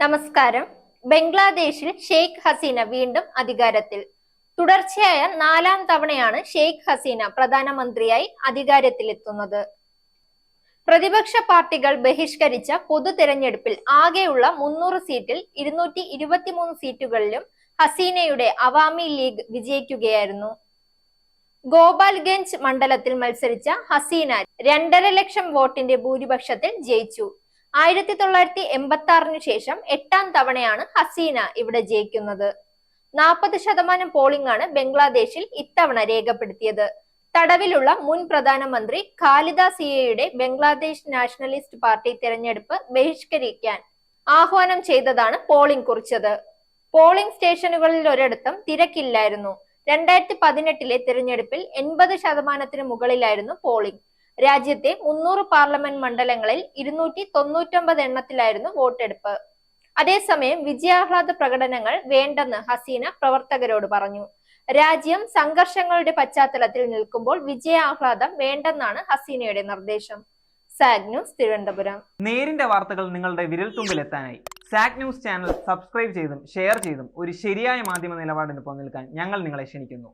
നമസ്കാരം. ബംഗ്ലാദേശിൽ ഷെയ്ഖ് ഹസീന വീണ്ടും അധികാരത്തിൽ. തുടർച്ചയായ നാലാം തവണയാണ് ഷെയ്ഖ് ഹസീന പ്രധാനമന്ത്രിയായി അധികാരത്തിലെത്തുന്നത്. പ്രതിപക്ഷ പാർട്ടികൾ ബഹിഷ്കരിച്ച പൊതു തെരഞ്ഞെടുപ്പിൽ ആകെയുള്ള മുന്നൂറ് സീറ്റിൽ ഇരുന്നൂറ്റി ഇരുപത്തിമൂന്ന് സീറ്റുകളിലും ഹസീനയുടെ അവാമി ലീഗ് വിജയിക്കുകയായിരുന്നു. ഗോപാൽഗഞ്ച് മണ്ഡലത്തിൽ മത്സരിച്ച ഹസീന രണ്ടര ലക്ഷം വോട്ടിന്റെ ഭൂരിപക്ഷത്തിൽ ജയിച്ചു. ആയിരത്തി തൊള്ളായിരത്തി എൺപത്തി ആറിന് ശേഷം എട്ടാം തവണയാണ് ഹസീന ഇവിടെ ജയിക്കുന്നത്. നാൽപ്പത് ശതമാനം പോളിംഗ് ആണ് ബംഗ്ലാദേശിൽ ഇത്തവണ രേഖപ്പെടുത്തിയത്. തടവിലുള്ള മുൻ പ്രധാനമന്ത്രി ഖാലിദ സിയയുടെ ബംഗ്ലാദേശ് നാഷണലിസ്റ്റ് പാർട്ടി തെരഞ്ഞെടുപ്പ് ബഹിഷ്കരിക്കാൻ ആഹ്വാനം ചെയ്തതാണ് പോളിംഗ് കുറിച്ചത്. പോളിംഗ് സ്റ്റേഷനുകളിൽ ഒരിടത്തും തിരക്കില്ലായിരുന്നു. രണ്ടായിരത്തി പതിനെട്ടിലെ തിരഞ്ഞെടുപ്പിൽ എൺപത് ശതമാനത്തിന് മുകളിലായിരുന്നു പോളിംഗ് രാജ്യത്തെ മുന്നൂറ് പാർലമെന്റ് മണ്ഡലങ്ങളിൽ ഇരുന്നൂറ്റി തൊണ്ണൂറ്റൊമ്പത് എണ്ണത്തിലായിരുന്നു വോട്ടെടുപ്പ്. അതേസമയം വിജയാഹ്ലാദ പ്രകടനങ്ങൾ വേണ്ടെന്ന് ഹസീന പ്രവർത്തകരോട് പറഞ്ഞു. രാജ്യം സംഘർഷങ്ങളുടെ പശ്ചാത്തലത്തിൽ നിൽക്കുമ്പോൾ വിജയാഹ്ലാദം വേണ്ടെന്നാണ് ഹസീനയുടെ നിർദ്ദേശം. സാഗ് ന്യൂസ് തിരുവനന്തപുരം. നേരിന്റെ വാർത്തകൾ നിങ്ങളുടെ വിരൽത്തുമ്പിലെത്താനായി. സാഗ് ന്യൂസ് ചാനൽ സബ്സ്ക്രൈബ് ചെയ്തും ഷെയർ ചെയ്തും ഒരു ശരിയായ മാധ്യമ നിലപാടിന് പോകാൻ ഞങ്ങൾ നിങ്ങളെ ക്ഷണിക്കുന്നു.